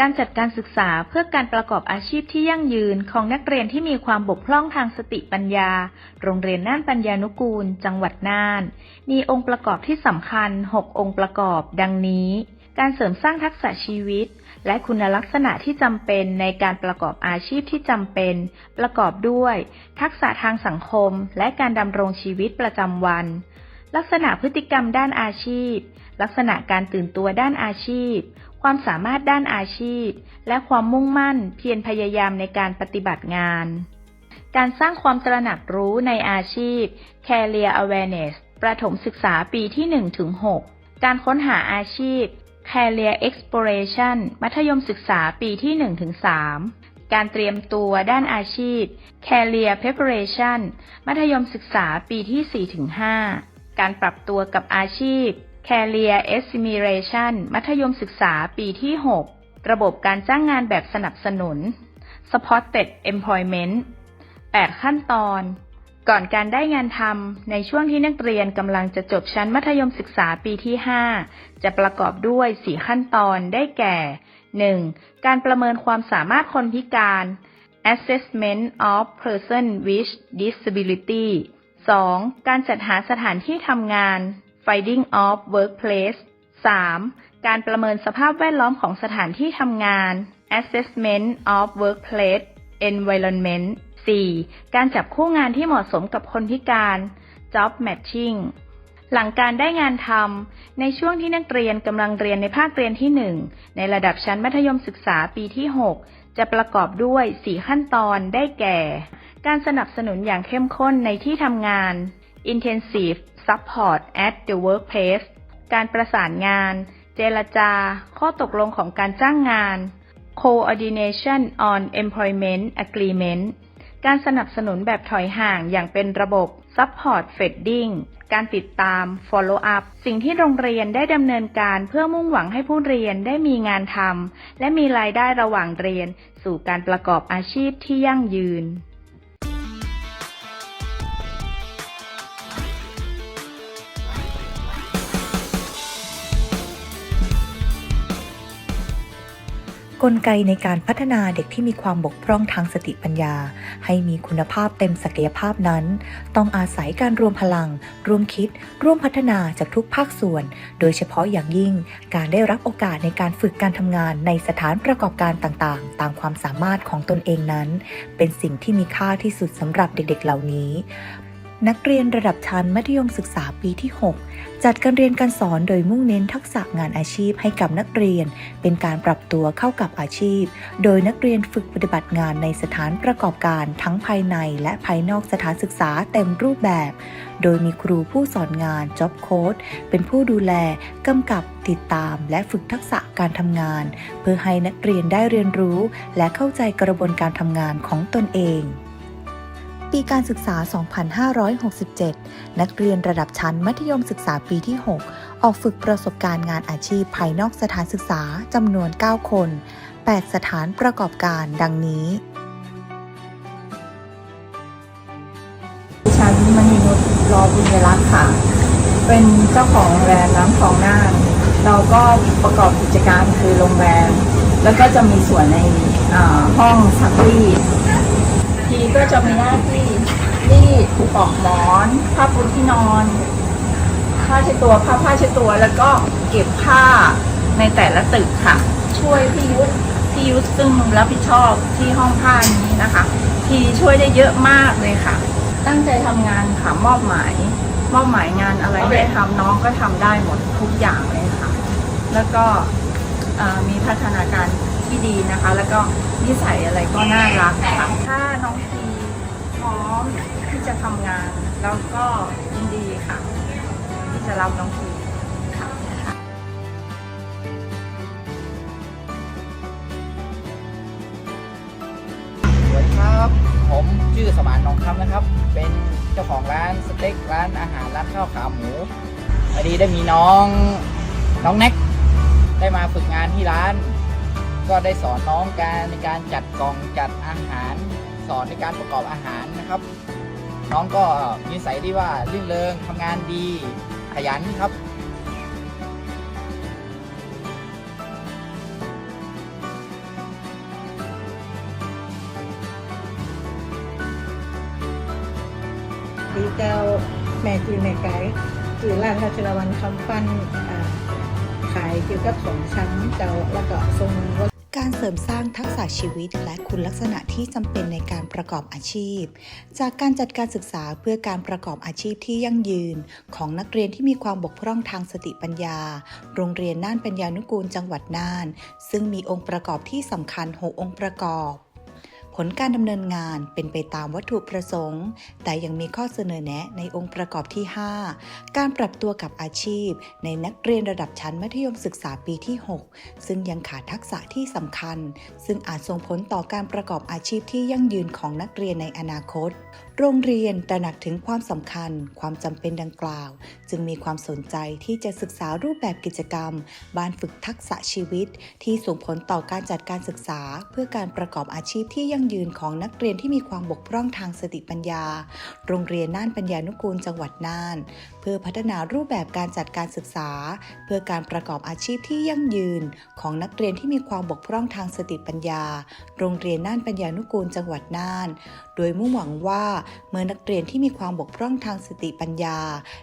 การจัดการศึกษาเพื่อการประกอบอาชีพที่ยั่งยืนของนักเรียนที่มีความบกพร่องทางสติปัญญา โรงเรียนน่านปัญญานุกูล จังหวัดน่าน มีองค์ประกอบที่สำคัญ 6 องค์ประกอบ ดังนี้ การเสริมสร้างทักษะชีวิต และคุณลักษณะที่จำเป็นในการประกอบอาชีพที่จำเป็น ประกอบด้วย ทักษะทางสังคม และการดำรงชีวิตประจำวัน ลักษณะพฤติกรรมด้านอาชีพ ลักษณะการตื่นตัวด้านอาชีพ ความสามารถด้านอาชีพ และความมุ่งมั่นเพียรพยายามในการปฏิบัติงาน การสร้างความตระหนักรู้ในอาชีพ Career Awareness ประถมศึกษาปีที่1-6การค้นหาอาชีพ Career Exploration มัธยมศึกษาปีที่1-3การเตรียมตัวด้านอาชีพ Career Preparation มัธยมศึกษาปีที่4-5การปรับตัวกับอาชีพ Career Assimilation มัธยมศึกษาปีที่ 6 ระบบการจ้างงานแบบสนับสนุน Supported Employment 8 ขั้นตอน ก่อนการได้งานทำในช่วงที่นักเรียนกำลังจะจบชั้นมัธยมศึกษาปีที่ 5 จะประกอบด้วย 4 ขั้นตอนได้แก่ 1. การประเมินความสามารถคนพิการ Assessment of Person with Disability 2. การจัดหาสถานที่ทำงาน Finding of Workplace 3. การประเมินสภาพแวดล้อมของสถานที่ทำงาน Assessment of Workplace Environment 4. การจับคู่งานที่เหมาะสมกับคนพิการ Job Matching หลังการได้งานทำ ในช่วงที่นักเรียนกำลังเรียนในภาคเรียนที่ 1 ในระดับชั้นมัธยมศึกษาปีที่ 6 จะประกอบด้วย 4 ขั้นตอนได้แก่ การสนับสนุนอย่างเข้มข้นในที่ทำงาน Intensive Support at the Workplace การประสานงาน เจรจา ข้อตกลงของการจ้างงาน Coordination on Employment Agreement การสนับสนุนแบบถอยห่างอย่างเป็นระบบ Support Feeding การติดตาม Follow up สิ่งที่โรงเรียนได้ดำเนินการเพื่อมุ่งหวังให้ผู้เรียนได้มีงานทำและมีรายได้ระหว่างเรียน สู่การประกอบอาชีพที่ยั่งยืน กลไกในการพัฒนาเด็กที่มีความบกพร่องทางสติปัญญา ให้มีคุณภาพเต็มศักยภาพนั้น ต้องอาศัยการรวมพลัง ร่วมคิด ร่วมพัฒนาจากทุกภาคส่วน โดยเฉพาะอย่างยิ่ง การได้รับโอกาสในการฝึกการทำงานในสถานประกอบการต่างๆ ตามความสามารถของตนเองนั้น เป็นสิ่งที่มีค่าที่สุดสำหรับเด็กๆเหล่านี้ นักเรียนระดับชั้นมัธยมศึกษาปีที่ 6 จัดการเรียนการสอนโดยมุ่งเน้นทักษะงานอาชีพให้กับนักเรียน เป็นการปรับตัวเข้ากับอาชีพ โดยนักเรียนฝึกปฏิบัติงานในสถานประกอบการทั้งภายในและภายนอกสถานศึกษาเต็มรูปแบบ โดยมีครูผู้สอนงาน Job Coach เป็นผู้ดูแลกำกับติดตาม และฝึกทักษะการทำงาน เพื่อให้นักเรียนได้เรียนรู้ และเข้าใจกระบวนการทำงานของตนเอง ปีการศึกษา 2567 นักเรียนระดับชั้นมัธยมศึกษาปีที่ 6 ออกฝึกประสบการณ์งานอาชีพภายนอกสถานศึกษาจำนวน 9 คน 8 สถานประกอบการดังนี้ดิฉันมณีนุชรอบุญยรักษ์ค่ะ เป็นเจ้าของโรงแรมน้ำคลองน่านเราก็ประกอบกิจการคือโรงแรม แล้วก็จะมีส่วนในห้องซักรีด ก็จะมีหน้าที่รีดปลอกหมอน ผ้าปูที่นอนผ้าเช็ดตัวผ้าผ้าเช็ดตัว แล้วก็เก็บผ้าในแต่ละตึกค่ะ ช่วยพี่ยุทธพี่ยุทธซึ่งรับผิดชอบที่ห้องผ้านี้นะคะ ที่ช่วยได้เยอะมากเลยค่ะ ตั้งใจทำงานค่ะมอบหมาย มอบหมายงานอะไรให้ทำน้องก็ทำได้หมดทุกอย่างเลยค่ะ แล้วก็มีพัฒนาการที่ดีนะคะ แล้วก็นิสัยอะไรก็น่ารักค่ะถ้าน้องที ร้อมที่จะทำงาน แล้วก็ยินดีค่ะ ที่จะรับน้องทีค่ะสวัสดีครับผมชื่อสมานนองคำนะครับ เป็นเจ้าของร้านสเต็กร้านอาหารร้านข้าวขาหมูพอดีได้มีน้องน้องแน็กได้มาฝึกงานที่ร้าน ก็ได้สอนน้องการในการจัดกล่องจัดอาหาร สอนในการประกอบอาหารนะครับ น้องก็มีสัยที่ว่าลื่นเริงทำงานดีขยันครับดีเจ้าแม่จีอแม่ไก่จีร้านราชรวันคำฟันขายเกี่ยวกับของชั้นเจ้าแล้วก็ทรง การเสริมสร้างทักษะชีวิตและคุณลักษณะที่จำเป็นในการประกอบอาชีพ จากการจัดการศึกษาเพื่อการประกอบอาชีพที่ยั่งยืน ของนักเรียนที่มีความบกพร่องทางสติปัญญา โรงเรียนน่านปัญญานุกูลจังหวัดน่าน ซึ่งมีองค์ประกอบที่สำคัญ 6 องค์ประกอบ ผลการดำเนินงานเป็นไปตามวัตถุประสงค์ แต่ยังมีข้อเสนอแนะในองค์ประกอบที่ 5 การปรับตัวกับอาชีพ ในนักเรียนระดับชั้นมัธยมศึกษาปีที่ 6 ซึ่งยังขาดทักษะที่สำคัญ ซึ่งอาจส่งผลต่อการประกอบอาชีพที่ยั่งยืนของนักเรียนในอนาคตโรงเรียนตระหนักถึงความสำคัญ ความจำเป็นดังกล่าว จึงมีความสนใจที่จะศึกษารูปแบบกิจกรรม บ้านฝึกทักษะชีวิต ที่ส่งผลต่อการจัดการศึกษา เพื่อการประกอบอาชีพที่ยั่งยืนของนักเรียนที่มีความบกพร่องทางสติปัญญา โรงเรียนน่านปัญญานุกูลจังหวัดน่าน เพื่อพัฒนารูปแบบการจัดการศึกษา เพื่อการประกอบอาชีพที่ยั่งยืน ของนักเรียนที่มีความบกพร่องทางสติปัญญา โรงเรียนน่านปัญญานุกูลจังหวัดน่าน โดยมุ่งหวังว่าเมื่อนักเรียนที่มีความบกพร่องทางสติปัญญา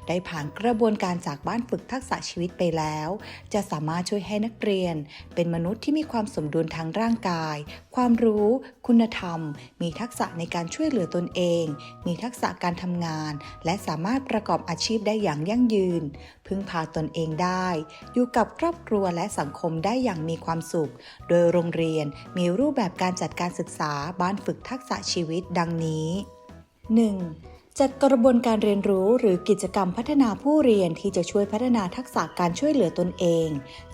ได้ผ่านกระบวนการจากบ้านฝึกทักษะชีวิตไปแล้ว จะสามารถช่วยให้นักเรียน เป็นมนุษย์ที่มีความสมดุลทางร่างกาย ความรู้ คุณธรรม มีทักษะในการช่วยเหลือตนเอง มีทักษะการทำงาน และสามารถประกอบอาชีพได้ได้อย่างยั่งยืน พึ่งพาตนเองได้ อยู่กับครอบครัวและสังคมได้อย่างมีความสุข โดยโรงเรียนมีรูปแบบการจัดการศึกษาบ้านฝึกทักษะชีวิตดังนี้ 1. จัดกระบวนการเรียนรู้หรือกิจกรรมพัฒนาผู้เรียนที่จะช่วยพัฒนาทักษะการช่วยเหลือตนเอง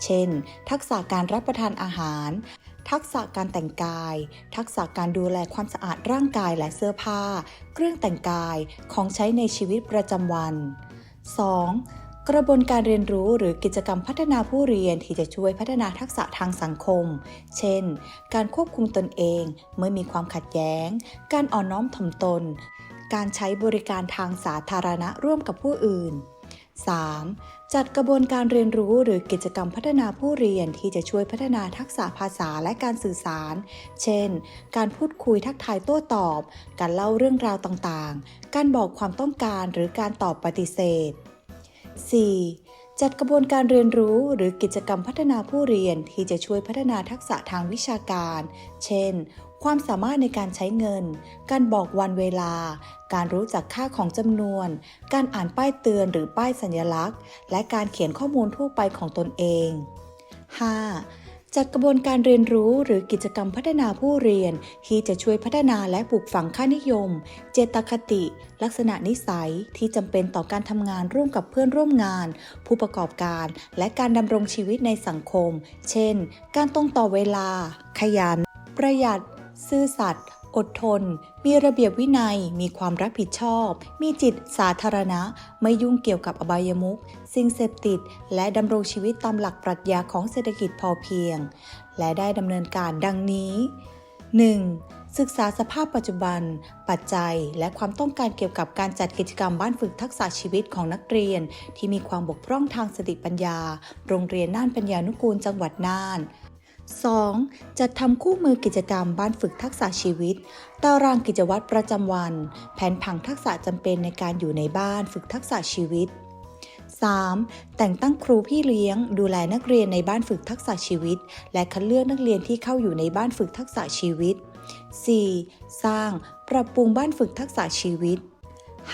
เช่น ทักษะการรับประทานอาหาร ทักษะการแต่งกาย ทักษะการดูแลความสะอาดร่างกายและเสื้อผ้า เครื่องแต่งกาย ของใช้ในชีวิตประจำวัน 2. กระบวนการเรียนรู้หรือกิจกรรมพัฒนาผู้เรียนที่จะช่วยพัฒนาทักษะทางสังคม เช่น การควบคุมตนเองเมื่อมีความขัดแย้ง การอ่อนน้อมถ่อมตน การใช้บริการทางสาธารณะร่วมกับผู้อื่น 3. จัดกระบวนการเรียนรู้หรือกิจกรรมพัฒนาผู้เรียนที่จะช่วยพัฒนาทักษะภาษาและการสื่อสาร เช่น การพูดคุยทักทายโต้ตอบ การเล่าเรื่องราวต่างๆ การบอกความต้องการหรือการตอบปฏิเสธ 4. จัดกระบวนการเรียนรู้หรือกิจกรรมพัฒนาผู้เรียนที่จะช่วยพัฒนาทักษะทางวิชาการ เช่น ความสามารถในการใช้เงิน การบอกวันเวลา การรู้จักค่าของจำนวน การอ่านป้ายเตือนหรือป้ายสัญลักษณ์ และการเขียนข้อมูลทั่วไปของตนเอง 5. จัดกระบวนการเรียนรู้หรือกิจกรรมพัฒนาผู้เรียน ที่จะช่วยพัฒนาและปลูกฝังค่านิยม เจตคติ ลักษณะนิสัยที่จำเป็นต่อการทำงานร่วมกับเพื่อนร่วมงาน ผู้ประกอบการ และการดำรงชีวิตในสังคม เช่น การตรงต่อเวลา ขยัน ประหยัด ซื่อสัตย์อดทน มีระเบียบวินัย มีความรับผิดชอบ มีจิตสาธารณะ ไม่ยุ่งเกี่ยวกับอบายมุข สิ่งเสพติด และดำรงชีวิตตามหลักปรัชญาของเศรษฐกิจพอเพียง และได้ดำเนินการดังนี้ 1. ศึกษาสภาพปัจจุบัน ปัจจัย และความต้องการเกี่ยวกับการจัดกิจกรรมบ้านฝึกทักษะชีวิตของนักเรียน ที่มีความบกพร่องทางสติปัญญา โรงเรียนน่านปัญญานุกูลจังหวัดน่าน 2. จัดทำคู่มือกิจกรรมบ้านฝึกทักษะชีวิต ตารางกิจวัตรประจำวัน แผนผังทักษะจำเป็นในการอยู่ในบ้านฝึกทักษะชีวิต 3. แต่งตั้งครูพี่เลี้ยง ดูแลนักเรียนในบ้านฝึกทักษะชีวิต และคัดเลือกนักเรียนที่เข้าอยู่ในบ้านฝึกทักษะชีวิต 4. สร้าง ปรับปรุงบ้านฝึกทักษะชีวิต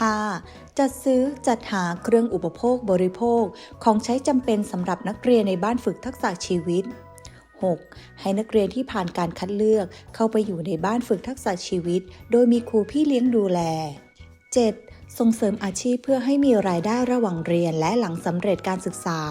5. จัดซื้อจัดหาเครื่องอุปโภคบริโภค ของใช้จำเป็นสำหรับนักเรียนในบ้านฝึกทักษะชีวิต 6. ให้นักเรียนที่ผ่านการคัดเลือกเข้าไปอยู่ในบ้านฝึกทักษะชีวิต โดยมีครูพี่เลี้ยงดูแล 7. ส่งเสริมอาชีพเพื่อให้มีรายได้ระหว่างเรียนและหลังสำเร็จการศึกษา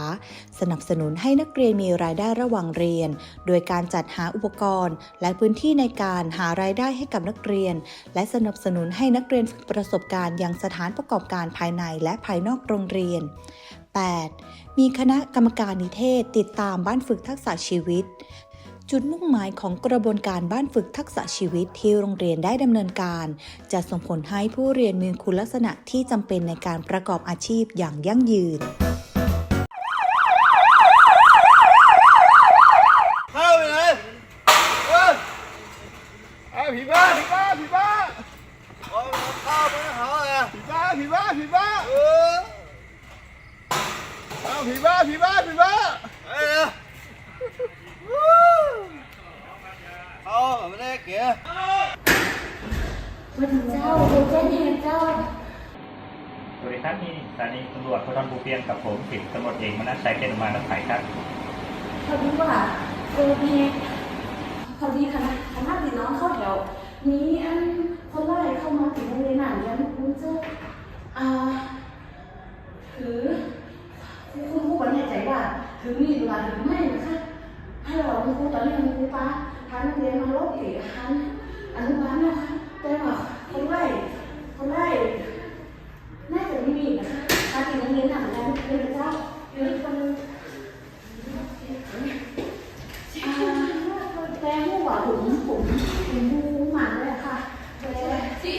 สนับสนุนให้นักเรียนมีรายได้ระหว่างเรียน โดยการจัดหาอุปกรณ์ และพื้นที่ในการหารายได้ให้กับนักเรียน และสนับสนุนให้นักเรียนฝึกประสบการณ์ยังสถานประกอบการภายในและภายนอกโรงเรียน 8. มีคณะกรรมการนิเทศติดตามบ้านฝึกทักษะชีวิต จุดมุ่งหมายของกระบวนการบ้านฝึกทักษะชีวิตที่โรงเรียนได้ดำเนินการ จะส่งผลให้ผู้เรียนมีคุณลักษณะที่จำเป็นในการประกอบอาชีพอย่างยั่งยืน เข้าไปเลยเออไอ้ผีบ้าผีบ้าผีบ้าโอ้ยมันเข้าไปหาอะไรผีบ้าผีบ้าผีบ้าเออ ผีบ้าผีบ้าผีบ้าเอ้ยเอา ไม่ได้าเกียร์สวัสดีครับนี่สถานีตำรวจภูธรภูเพียงกับผมสิบตำรวจเอกมนัสชัยเกณฑ์มานักไยครับพอดีว่าเออมีพอดีคณะคณะพี่น้องเข้าแถวมีอันคนไล่เข้ามาถึงโรงเรียนหนังยันคุณเจ้าอ่าถือคุณครูผู้บรรยายใจว่าถือมีดหรือว่าถือไม่นะคะให้เราคุณครูตอนนี้คุณครูป้า พานักเรียนมาลบเอกทันอนุบาลนะคะแต่ว่าคนไล่คนไล่น่าจะไม่มีนะคะพาถึงโรงเรียนหนังยันเป็นเจ้าเดี๋ยวคน อ่าแต่หัวผมผมผมดูหมันเลยค่ะแต่สิ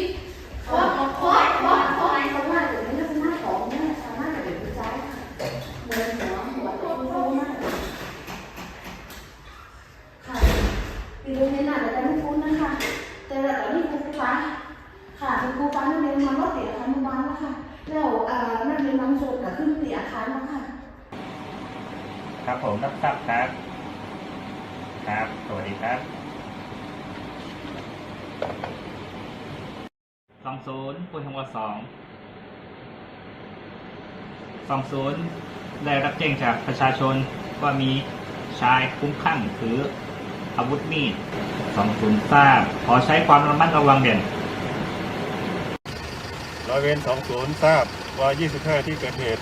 เพราะเพราะเพราะเพราะเพราะเพราะว่าเดี๋ยวนี้เป็นหน้าของแม่สามารถจะเป็นใจค่ะเดินหัวหัวตัวโตมากค่ะปีโรงเรียนน่ะแต่ไม่คุ้นนะคะ แต่ตอนนี้ครูฟ้าค่ะคุณครูฟ้านักเรียนมาลดเสียอาคารมุมบ้านแล้วค่ะแล้วอ่านักเรียนบางส่วนก็ขึ้นเสียอาคารแล้วค่ะ ครับผมรับทราบครับ ครับ สวัสดีครับส องศูนย์ปุยทงวสองสองศูนย์ได้รับแจ้งจากประชาชนว่ามีชายคุ้มคลั่งถืออาวุธมีดสองศูนย์ทราบขอใช้ความระมัดระวังเด่นร้อยเวรสองศูนย์ทราบว่ายี่สิบห้าที่เกิดเหตุ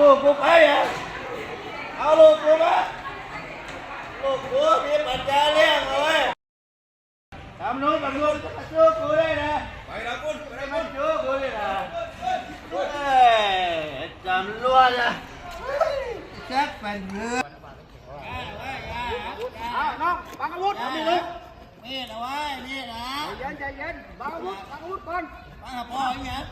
ลูกกูไปอะเอาลูกกูมาลูกกูมีปัญญาเลี้ยงเอาไว้ทำนู้นทำนู้นจะช่วยกูได้นะไปนะคุณไปนะคุณช่วยกูได้นะเฮ้ยจำล้วนนะแจ็คเป็นเนื้อเอาน้องบังอาวุธนี่เลยนี่นะเว้ยนี่นะเย็นใจเย็นบังอาวุธบังอาวุธก่อนบังอาพ่ออย่างเงี้ย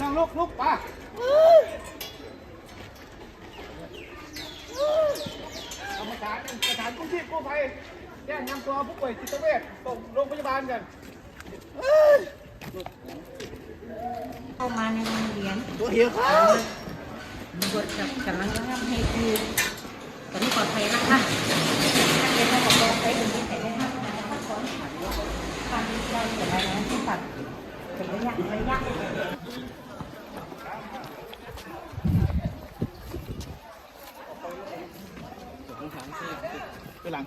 นั่งลุกลุกป่ะกรรมการสถานกู้ชีพกู้ภัยแจ้งนำตัวผู้ป่วยจิตเวชส่งโรงพยาบาลกันเข้ามาในโรงเรียนตัวเหี่ยวเขาบทกับกำลังระงับเหตุอยู่ตอนนี้ปลอดภัยนะคะนักเรียนเขาบอกปลอดภัยถึงที่ไหนได้ อผ่านผ่านเราเสียแล้วที่ตัดเก็บระยะระยะไปหลัง